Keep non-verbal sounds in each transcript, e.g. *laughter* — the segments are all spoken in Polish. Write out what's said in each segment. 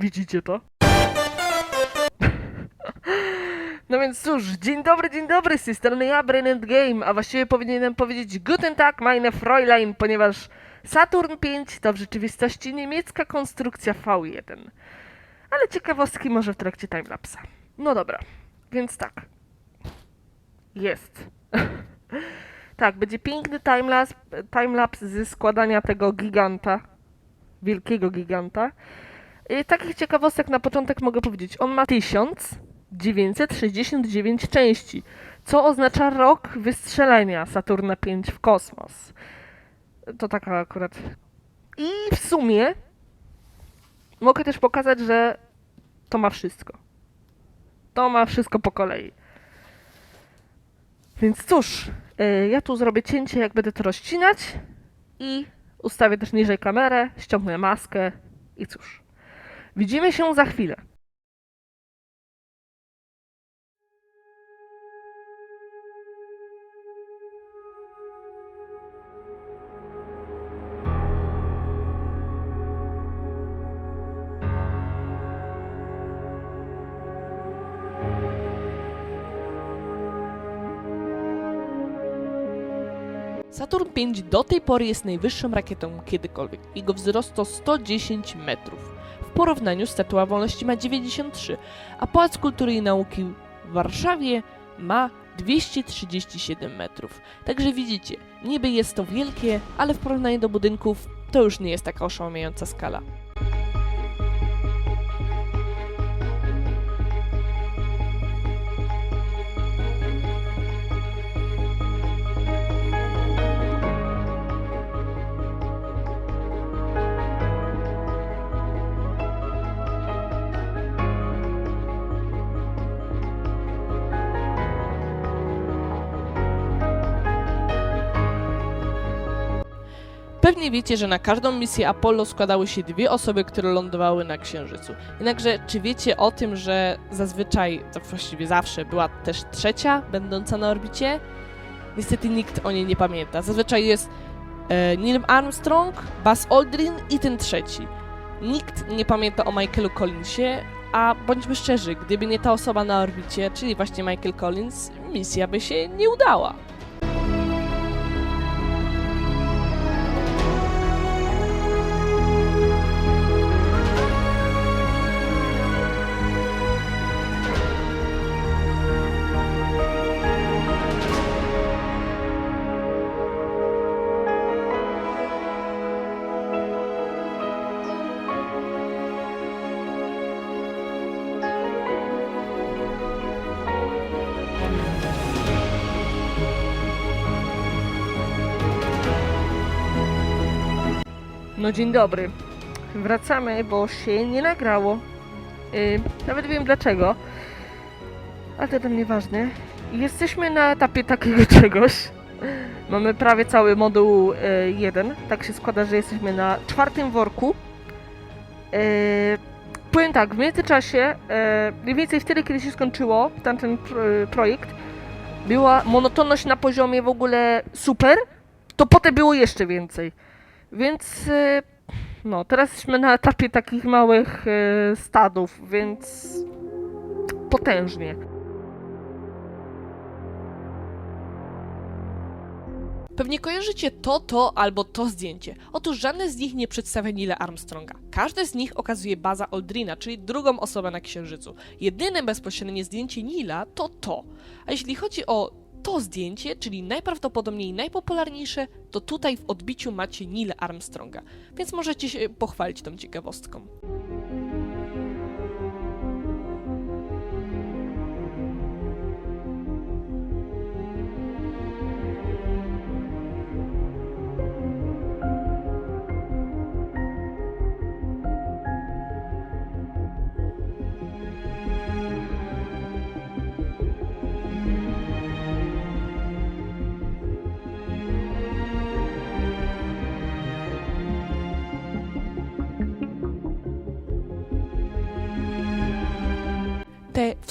Widzicie to? No więc cóż, dzień dobry, dzień dobry, z tej strony ja, Brain Game, a właściwie powinienem powiedzieć Guten Tag, meine Fräulein, ponieważ Saturn 5 to w rzeczywistości niemiecka konstrukcja V1. Ale ciekawostki może w trakcie timelapsa. No dobra, więc tak. Jest. *laughs* tak, będzie piękny timelapse, timelapse ze składania tego giganta, wielkiego giganta. I takich ciekawostek na początek mogę powiedzieć. On ma 1969 części, co oznacza rok wystrzelenia Saturna 5 w kosmos. To taka akurat. I w sumie mogę też pokazać, że to ma wszystko. To ma wszystko po kolei. Więc cóż, y, ja tu zrobię cięcie, jak będę to rozcinać i ustawię też niżej kamerę, ściągnę maskę i cóż. Widzimy się za chwilę. Saturn V do tej pory jest najwyższą rakietą kiedykolwiek. Jego wzrost to 110 metrów. W porównaniu Statua Wolności ma 93, a Pałac Kultury i Nauki w Warszawie ma 237 metrów. Także widzicie, niby jest to wielkie, ale w porównaniu do budynków to już nie jest taka oszałamiająca skala. Pewnie wiecie, że na każdą misję Apollo składały się dwie osoby, które lądowały na Księżycu. Jednakże, czy wiecie o tym, że zazwyczaj, to właściwie zawsze, była też trzecia, będąca na orbicie? Niestety nikt o niej nie pamięta. Zazwyczaj jest e, Neil Armstrong, Buzz Aldrin i ten trzeci. Nikt nie pamięta o Michaelu Collinsie, a bądźmy szczerzy, gdyby nie ta osoba na orbicie, czyli właśnie Michael Collins, misja by się nie udała. No dzień dobry. Wracamy, bo się nie nagrało. Yy, nawet wiem dlaczego. Ale to tam nieważne. Jesteśmy na etapie takiego *laughs* czegoś. Mamy prawie cały moduł 1. tak się składa, że jesteśmy na czwartym worku. Yy, powiem tak, w międzyczasie, yy, mniej więcej wtedy, kiedy się skończyło tamten pro, projekt, była monotonność na poziomie w ogóle super, to potem było jeszcze więcej. Więc y, no, teraz jesteśmy na etapie takich małych y, stadów, więc potężnie. Pewnie kojarzycie to, to albo to zdjęcie. Otóż żadne z nich nie przedstawia Nila Armstronga. Każde z nich okazuje Baza Aldrina, czyli drugą osobę na Księżycu. Jedyne bezpośrednie zdjęcie Nila to to. A jeśli chodzi o to zdjęcie, czyli najprawdopodobniej najpopularniejsze, to tutaj w odbiciu macie Neil Armstronga, więc możecie się pochwalić tą ciekawostką.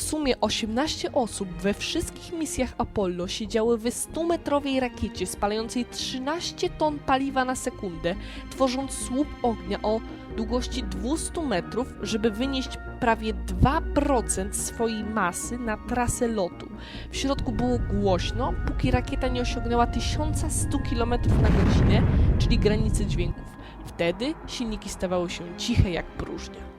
Sumie 18 osób we wszystkich misjach Apollo siedziały w 100-metrowej rakiecie spalającej 13 ton paliwa na sekundę, tworząc słup ognia o długości 200 metrów, żeby wynieść prawie 2% swojej masy na trasę lotu. W środku było głośno, póki rakieta nie osiągnęła 1100 km na godzinę, czyli granicy dźwięków. Wtedy silniki stawały się ciche jak próżnia.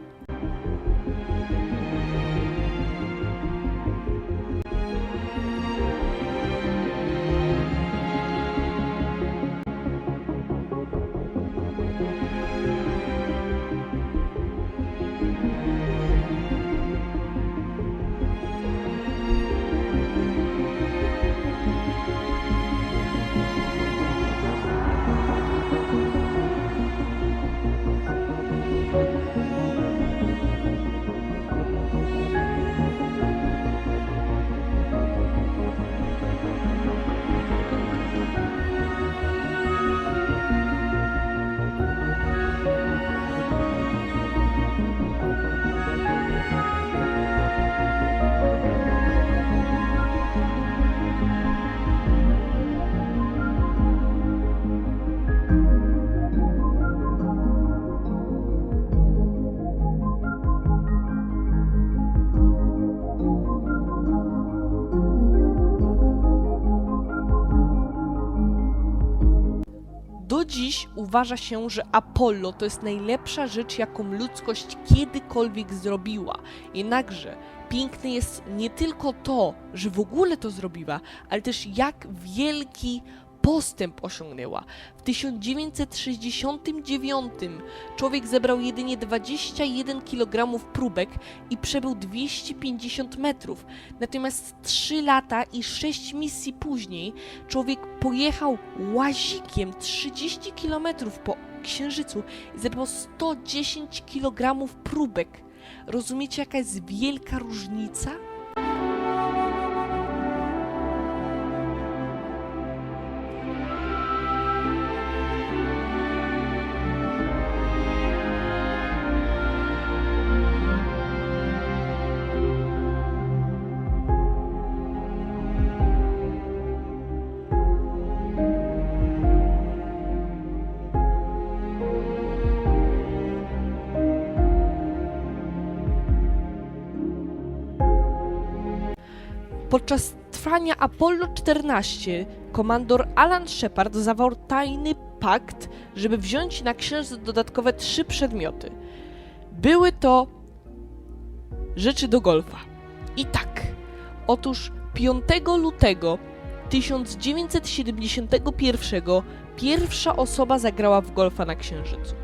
Do dziś uważa się, że Apollo to jest najlepsza rzecz, jaką ludzkość kiedykolwiek zrobiła. Jednakże piękne jest nie tylko to, że w ogóle to zrobiła, ale też jak wielki postęp osiągnęła. W 1969 człowiek zebrał jedynie 21 kg próbek i przebył 250 metrów. Natomiast 3 lata i 6 misji później człowiek pojechał łazikiem 30 km po Księżycu i zebrał 110 kg próbek. Rozumiecie, jaka jest wielka różnica? Podczas trwania Apollo 14 komandor Alan Shepard zawarł tajny pakt, żeby wziąć na księżyc dodatkowe trzy przedmioty. Były to rzeczy do golfa. I tak, otóż 5 lutego 1971 pierwsza osoba zagrała w golfa na księżycu.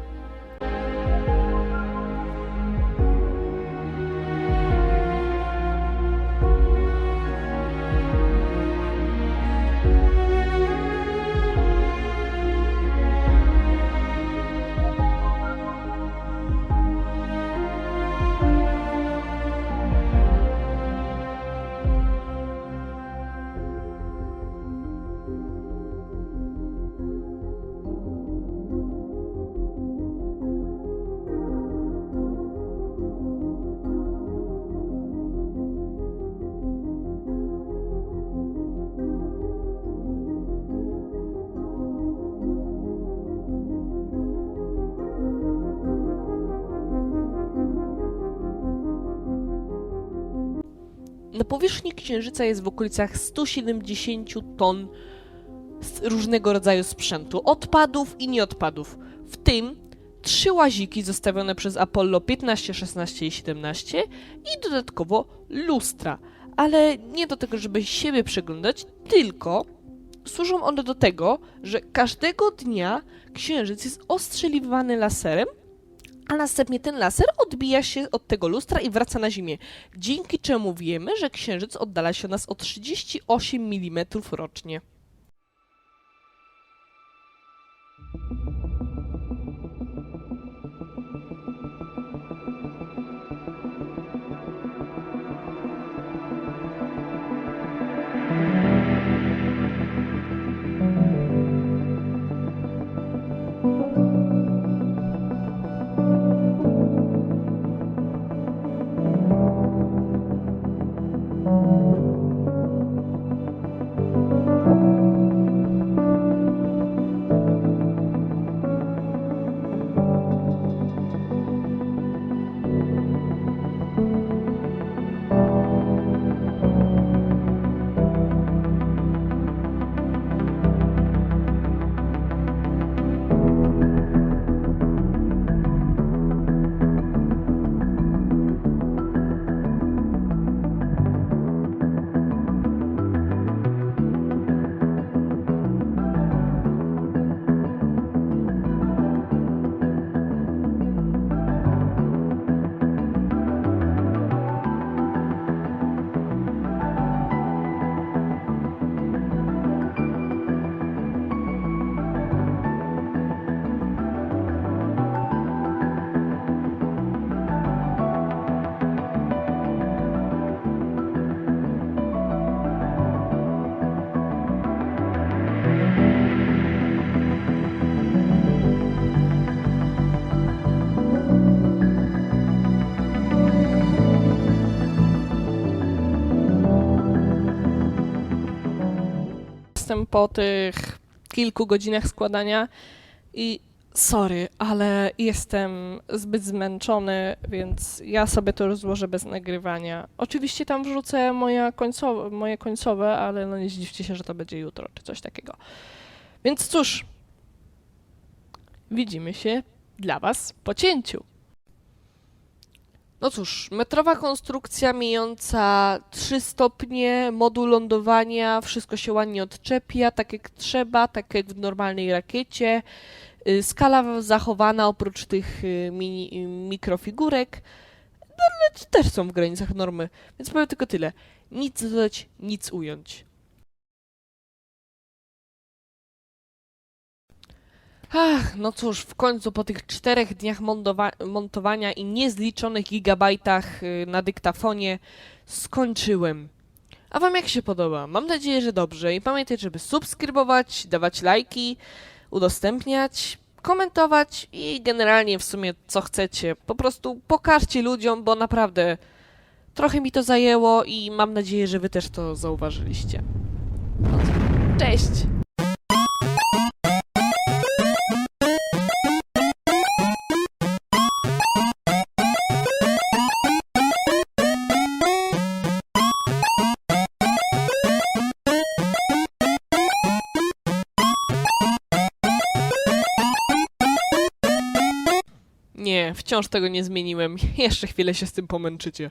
Na powierzchni Księżyca jest w okolicach 170 ton różnego rodzaju sprzętu, odpadów i nieodpadów, w tym trzy łaziki zostawione przez Apollo 15, 16 i 17 i dodatkowo lustra, ale nie do tego, żeby siebie przeglądać, tylko służą one do tego, że każdego dnia Księżyc jest ostrzeliwany laserem, a następnie ten laser odbija się od tego lustra i wraca na Ziemię, dzięki czemu wiemy, że Księżyc oddala się od nas o 38 mm rocznie. Jestem po tych kilku godzinach składania i sorry, ale jestem zbyt zmęczony, więc ja sobie to rozłożę bez nagrywania. Oczywiście tam wrzucę moje końcowe, moje końcowe, ale no nie zdziwcie się, że to będzie jutro, czy coś takiego. Więc cóż, widzimy się dla Was po cięciu. No cóż, metrowa konstrukcja mijająca 3 stopnie, moduł lądowania, wszystko się ładnie odczepia, tak jak trzeba, tak jak w normalnej rakiecie. Y, Skala zachowana oprócz tych y, mini, y, mikrofigurek, no ale też są w granicach normy, więc powiem tylko tyle. Nic dodać, nic ująć. Ach, no cóż, w końcu po tych czterech dniach montowa- montowania i niezliczonych gigabajtach y, na dyktafonie skończyłem. A wam jak się podoba? Mam nadzieję, że dobrze i pamiętajcie, żeby subskrybować, dawać lajki, udostępniać, komentować i generalnie w sumie co chcecie. Po prostu pokażcie ludziom, bo naprawdę trochę mi to zajęło i mam nadzieję, że wy też to zauważyliście. No? Cześć! Wciąż tego nie zmieniłem. *laughs* Jeszcze chwilę się z tym pomęczycie.